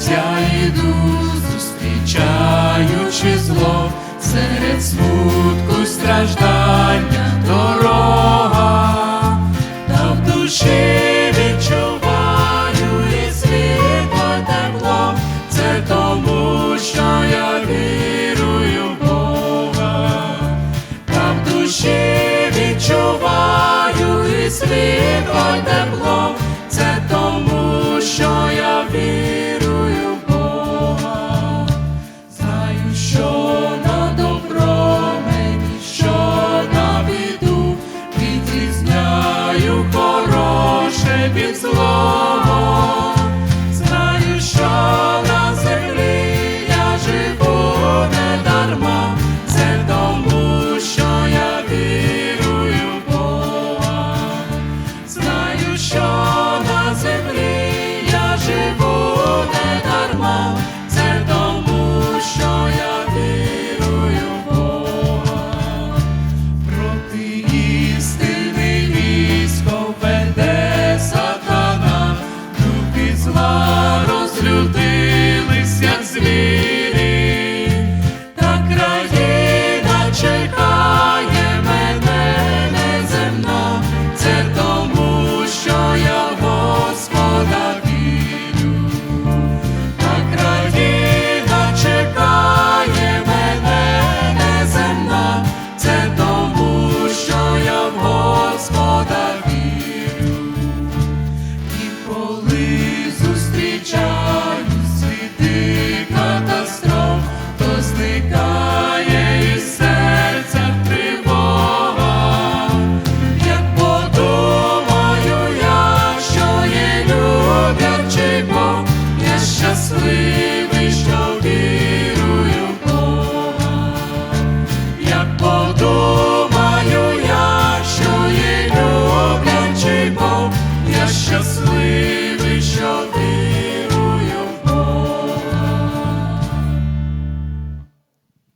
життя іду зустрічаючи зло, серед смутку й страждання дорога, та в душі відчуваю і світло тепло, це тому, що я вірую в Бога, та в душі відчуваю і світло. Champions League. I precious sleep.